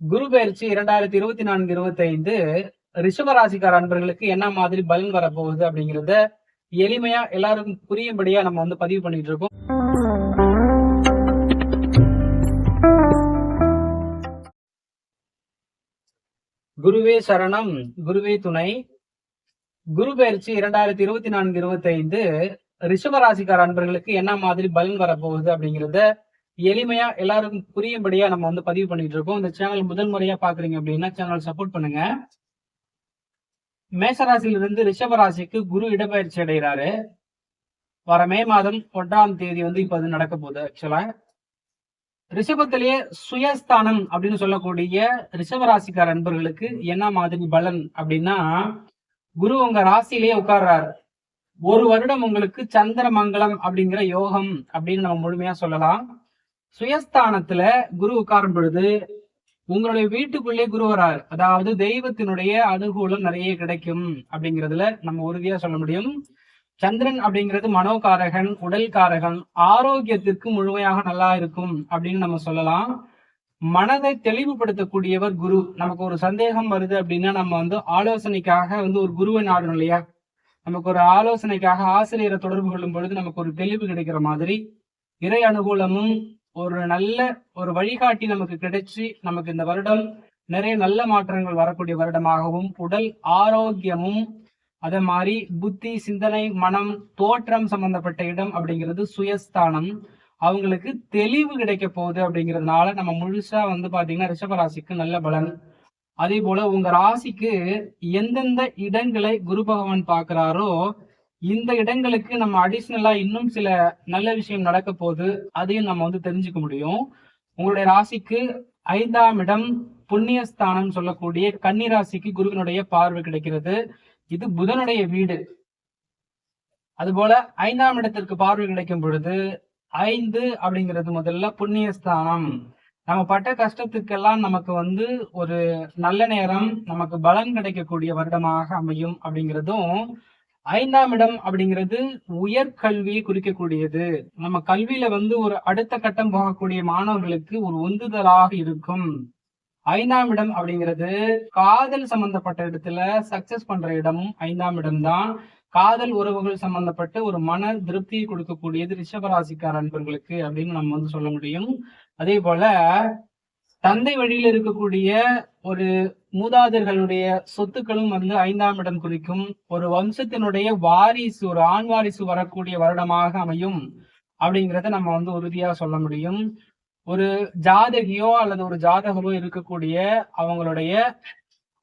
குரு பயிற்சி இரண்டாயிரத்தி இருபத்தி நான்கு இருபத்தி ஐந்து ரிஷபராசிக்கார அன்பர்களுக்கு என்ன மாதிரி பலன் வரப்போகுது அப்படிங்கறத எளிமையா எல்லாருக்கும் புரியும்படியா நம்ம வந்து பதிவு பண்ணிட்டு இருக்கோம். குருவே சரணம் குருவே துணை. குரு பயிற்சி இரண்டாயிரத்தி இருபத்தி நான்கு இருபத்தி ஐந்து ரிஷபராசிக்கார அன்பர்களுக்கு என்ன மாதிரி பலன் வரப்போகுது அப்படிங்கறத எளிமையா எல்லாருக்கும் புரியும்படியா நம்ம வந்து பதிவு பண்ணிட்டு இருக்கோம். இந்த சேனல் முதல் முறையா பாக்குறீங்க அப்படின்னா சேனல் சப்போர்ட் பண்ணுங்க. மேசராசியிலிருந்து ரிஷபராசிக்கு குரு இடப்பெயர்ச்சி அடைகிறாரு. வர மே மாதம் ஒன்றாம் தேதி வந்து இப்ப அது நடக்க போகுது ஆக்சுவலா ரிஷபத்திலேயே சுயஸ்தானம் அப்படின்னு சொல்லக்கூடிய ரிஷபராசிக்கார அன்பர்களுக்கு என்ன மாதிரி பலன் அப்படின்னா குரு உங்க ராசியிலேயே உட்கார்றாரு. ஒரு வருடம் உங்களுக்கு சந்திர மங்கலம் அப்படிங்கிற யோகம் அப்படின்னு நம்ம முழுமையா சொல்லலாம். சுயஸ்தானத்துல குரு உட்காரும் பொழுது உங்களுடைய வீட்டுக்குள்ளே குரு வரார். அதாவது தெய்வத்தினுடைய அனுகூலம் நிறைய கிடைக்கும் அப்படிங்கிறதுல நம்ம உறுதியா சொல்ல முடியும். சந்திரன் அப்படிங்கிறது மனோகாரகன் உடல் காரகன் ஆரோக்கியத்திற்கு முழுமையாக நல்லா இருக்கும் அப்படின்னு நம்ம சொல்லலாம். மனதை தெளிவுபடுத்தக்கூடியவர் குரு. நமக்கு ஒரு சந்தேகம் வருது அப்படின்னா நம்ம வந்து ஆலோசனைக்காக வந்து ஒரு குருவை நாடணும் இல்லையா? நமக்கு ஒரு ஆலோசனைக்காக ஆசிரியரை தொடர்பு கொள்ளும் பொழுது நமக்கு ஒரு தெளிவு கிடைக்கிற மாதிரி இறை அனுகூலமும் ஒரு நல்ல ஒரு வழிகாட்டி நமக்கு கிடைச்சி நமக்கு இந்த வருடம் நிறைய நல்ல மாற்றங்கள் வரக்கூடிய வருடமாகவும் உடல் ஆரோக்கியமும் அதே மாதிரி புத்தி சிந்தனை மனம் தோற்றம் சம்பந்தப்பட்ட இடம் அப்படிங்கிறது சுயஸ்தானம். அவங்களுக்கு தெளிவு கிடைக்க போகுது அப்படிங்கிறதுனால நம்ம முழுசா வந்து பாத்தீங்கன்னா ரிஷபராசிக்கு நல்ல பலன். அதே போல உங்க ராசிக்கு எந்தெந்த இடங்களை குரு பகவான் பாக்குறாரோ இந்த இடங்களுக்கு நம்ம அடிஷ்னலா இன்னும் சில நல்ல விஷயம் நடக்க போகுது. அதையும் நம்ம வந்து தெரிஞ்சுக்க முடியும். உங்களுடைய ராசிக்கு ஐந்தாம் இடம் புண்ணியஸ்தானம் சொல்லக்கூடிய கன்னிராசிக்கு குருவினுடைய பார்வை கிடைக்கிறது. இது புதனுடைய வீடு. அதுபோல ஐந்தாம் இடத்திற்கு பார்வை கிடைக்கும் பொழுது ஐந்து அப்படிங்கிறது முதல்ல புண்ணியஸ்தானம். நம்ம பட்ட கஷ்டத்துக்கெல்லாம் நமக்கு வந்து ஒரு நல்ல நேரம் நமக்கு பலன் கிடைக்கக்கூடிய வருடமாக அமையும் அப்படிங்கிறதும் ஐந்தாம் இடம் அப்படிங்கிறது உயர்கல்வியை குறிக்கக்கூடியது. நம்ம கல்வியில வந்து ஒரு அடுத்த கட்டம் போகக்கூடிய மாணவர்களுக்கு ஒரு உந்துதலாக இருக்கும். ஐந்தாம் இடம் அப்படிங்கிறது காதல் சம்பந்தப்பட்ட இடத்துல சக்சஸ் பண்ற இடமும் ஐந்தாம் இடம்தான். காதல் உறவுகள் சம்பந்தப்பட்டு ஒரு மன திருப்தியை கொடுக்கக்கூடியது ரிஷபராசிக்கார அன்பர்களுக்கு அப்படின்னு நம்ம வந்து சொல்ல முடியும். அதே போல தந்தை வழியில் இருக்கக்கூடிய ஒரு மூதாதையர்களுடைய சொத்துக்களும் வந்து ஐந்தாம் இடம் குறிக்கும். ஒரு வம்சத்தினுடைய வாரிசு ஒரு ஆண் வாரிசு வரக்கூடிய வருடமாக அமையும். அப்படிங்கிறத நம்ம வந்து உறுதியா சொல்ல முடியும். ஒரு ஜாதகியோ அல்லது ஒரு ஜாதகரோ இருக்கக்கூடிய அவங்களுடைய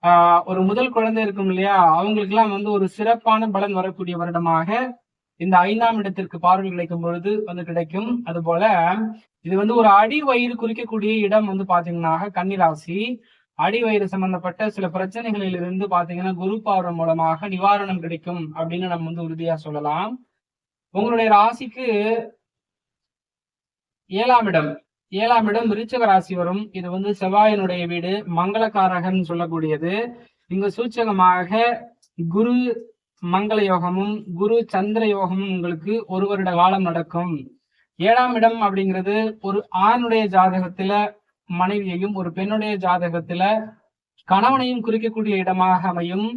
ஆஹ் ஒரு முதல் குழந்தை இருக்கும் இல்லையா? அவங்களுக்கு எல்லாம் வந்து ஒரு சிறப்பான பலன் வரக்கூடிய வருடமாக இந்த ஐந்தாம் இடத்திற்கு பார்வை கிடைக்கும் பொழுது வந்து கிடைக்கும். அது போல இது வந்து ஒரு அடி வயிறு குறிக்கக்கூடிய இடம் வந்து பாத்தீங்கன்னா கன்னிராசி. அடிவயிறு சம்பந்தப்பட்ட சில பிரச்சனைகளில் இருந்து பாத்தீங்கன்னா குரு பார்வம் மூலமாக நிவாரணம் கிடைக்கும் அப்படின்னு நம்ம வந்து உறுதியா சொல்லலாம். உங்களுடைய ராசிக்கு ஏழாம் இடம். ஏழாம் இடம் விருச்சக ராசி வரும். இது வந்து செவ்வாயினுடைய வீடு மங்களக்காரகன் சொல்லக்கூடியது. இங்கு சூச்சகமாக குரு மங்கள யோகமும் குரு சந்திர யோகமும் உங்களுக்கு ஒரு வருட காலம் நடக்கும். ஏழாம் இடம் அப்படிங்கிறது ஒரு ஆணுடைய ஜாதகத்துல மனைவியையும் ஒரு பெண்ணுடைய ஜாதகத்துல கணவனையும் குறிக்கக்கூடிய இடமாக அமையும்.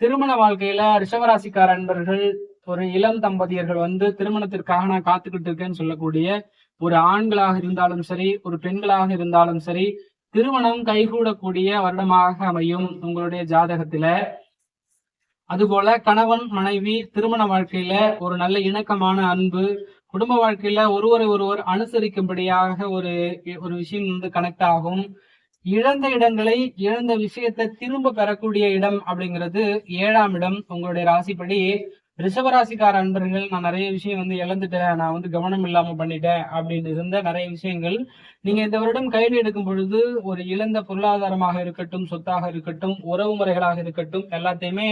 திருமண வாழ்க்கையில ரிஷவராசிக்கார அன்பர்கள் ஒரு இளம் தம்பதியர்கள் வந்து திருமணத்திற்காக நான் காத்துக்கிட்டு இருக்கேன்னு சொல்லக்கூடிய ஒரு ஆண்களாக இருந்தாலும் சரி ஒரு பெண்களாக இருந்தாலும் சரி திருமணம் கைகூடக்கூடிய வருடமாக அமையும் உங்களுடைய ஜாதகத்துல. அதுபோல கணவன் மனைவி திருமண வாழ்க்கையில ஒரு நல்ல இணக்கமான அன்பு குடும்ப வாழ்க்கையில ஒருவரை ஒருவர் அனுசரிக்கும்படியாக ஒரு ஒரு விஷயம் வந்து கனெக்ட் ஆகும். இழந்த இடங்களை இழந்த விஷயத்தை திரும்ப பெறக்கூடிய இடம் அப்படிங்கிறது ஏழாம் இடம். உங்களுடைய ராசிப்படி ரிஷபராசிக்கார அன்பர்கள் நான் நிறைய விஷயம் வந்து இழந்துட்டேன். நான் வந்து கவனம் இல்லாம பண்ணிட்டேன் அப்படின்னு இருந்த நிறைய விஷயங்கள். நீங்க இந்த வருடம் கையில் எடுக்கும் பொழுது ஒரு இழந்த பொருளாதாரமாக இருக்கட்டும் சொத்தாக இருக்கட்டும் உறவு முறைகளாக இருக்கட்டும் எல்லாத்தையுமே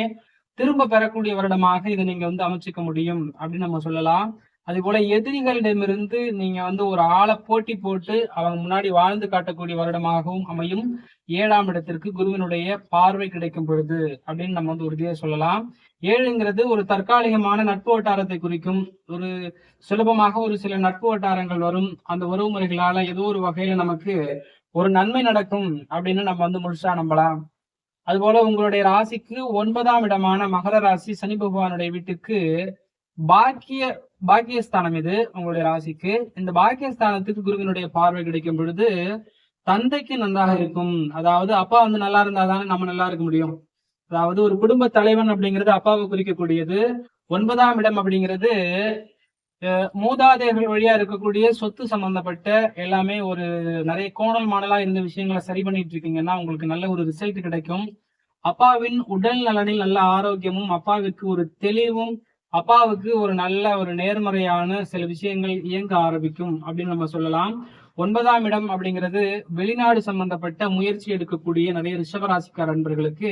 திரும்ப பெறக்கூடிய வருடமாக இதை நீங்க வந்து அமைச்சுக்க முடியும் அப்படின்னு நம்ம சொல்லலாம். அதே போல எதிரிகளிடமிருந்து நீங்க வந்து ஒரு ஆளை போட்டி போட்டு அவங்க முன்னாடி வாழ்ந்து காட்டக்கூடிய வருடமாகவும் அமையும். ஏழாம் இடத்திற்கு குருவினுடைய பார்வை கிடைக்கும் பொழுது அப்படின்னு நம்ம வந்து உறுதியாக சொல்லலாம். ஏழுங்கிறது ஒரு தற்காலிகமான நட்பு வட்டாரத்தை குறிக்கும். ஒரு சுலபமாக ஒரு சில நட்பு வட்டாரங்கள் வரும். அந்த உறவு முறைகளால ஏதோ ஒரு வகையில நமக்கு ஒரு நன்மை நடக்கும் அப்படின்னு நம்ம வந்து முழுசா நம்பலாம். அதுபோல உங்களுடைய ராசிக்கு ஒன்பதாம் இடமான மகர ராசி சனி பகவானுடைய வீட்டுக்கு பாக்கிய பாக்கியஸ்தானம் இது உங்களுடைய ராசிக்கு. இந்த பாக்கியஸ்தானத்துக்கு குருவினுடைய பார்வை கிடைக்கும் பொழுது தந்தைக்கு நன்றாக இருக்கும். அதாவது அப்பா வந்து நல்லா இருந்தா தானே நம்ம நல்லா இருக்க முடியும். அதாவது ஒரு குடும்ப தலைவன் அப்படிங்கிறது அப்பாவை குறிக்கக்கூடியது. ஒன்பதாம் இடம் அப்படிங்கிறது அஹ், மூதாதையர்கள் வழியா இருக்கக்கூடிய சொத்து சம்பந்தப்பட்ட எல்லாமே ஒரு நிறைய கோணல் மாடலா இருந்த விஷயங்களை சரி பண்ணிட்டு இருக்கீங்கன்னா உங்களுக்கு நல்ல ஒரு ரிசல்ட் கிடைக்கும். அப்பாவின் உடல் நலனில் நல்ல ஆரோக்கியமும் அப்பாவிற்கு ஒரு தெளிவும் அப்பாவுக்கு ஒரு நல்ல ஒரு நேர்மறையான சில விஷயங்கள் இயங்க ஆரம்பிக்கும் அப்படின்னு நம்ம சொல்லலாம். ஒன்பதாம் இடம் அப்படிங்கிறது வெளிநாடு சம்பந்தப்பட்ட முயற்சி எடுக்கக்கூடிய நிறைய ரிஷபராசிக்கார அன்பர்களுக்கு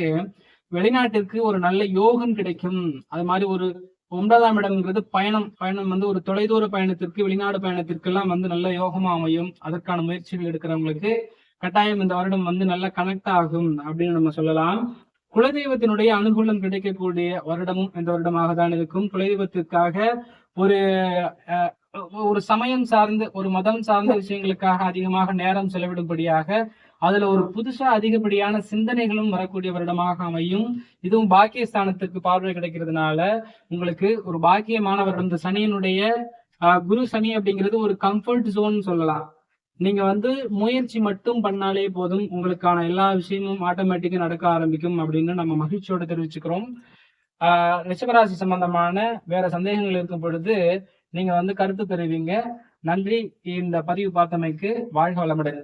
வெளிநாட்டிற்கு ஒரு நல்ல யோகம் கிடைக்கும். அது மாதிரி ஒரு ஒன்பதாம் இடம்ங்கிறது பயணம். பயணம் வந்து ஒரு தொலைதூர பயணத்திற்கு வெளிநாடு பயணத்திற்கு எல்லாம் வந்து நல்ல யோகமா அமையும். அதற்கான முயற்சிகள் எடுக்கிறவங்களுக்கு கட்டாயம் இந்த வருடம் வந்து நல்ல கனெக்ட் ஆகும் அப்படின்னு நம்ம சொல்லலாம். குலதெய்வத்தினுடைய அனுகூலம் கிடைக்கக்கூடிய வருடமும் இந்த வருடமாக தான் இருக்கும். குலதெய்வத்திற்காக ஒரு அஹ், ஒரு சமயம் சார்ந்த ஒரு மதம் சார்ந்த விஷயங்களுக்காக அதிகமாக நேரம் செலவிடும்படியாக அதுல ஒரு புதுசா அதிகப்படியான சிந்தனைகளும் வரக்கூடிய வருடமாக அமையும். இதுவும் பாக்கியஸ்தானத்துக்கு பார்வை கிடைக்கிறதுனால உங்களுக்கு ஒரு பாக்கியமான வருடம் இந்த சனியினுடைய ஆஹ், குரு சனி அப்படிங்கிறது ஒரு கம்ஃபர்ட் ஜோன் சொல்லலாம். நீங்க வந்து முயற்சி மட்டும் பண்ணாலே போதும் உங்களுக்கான எல்லா விஷயமும் ஆட்டோமேட்டிக்கா நடக்க ஆரம்பிக்கும் அப்படின்னு நம்ம மகிழ்ச்சியோட தெரிவிச்சுக்கிறோம். ஆஹ் ரிஷபராசி சம்பந்தமான வேற சந்தேகங்கள் இருக்கும் பொழுது நீங்க வந்து கருத்து தெரிவிங்க. நன்றி. இந்த பதிவு பார்த்தமைக்கு வாழ்க வளமுடன்.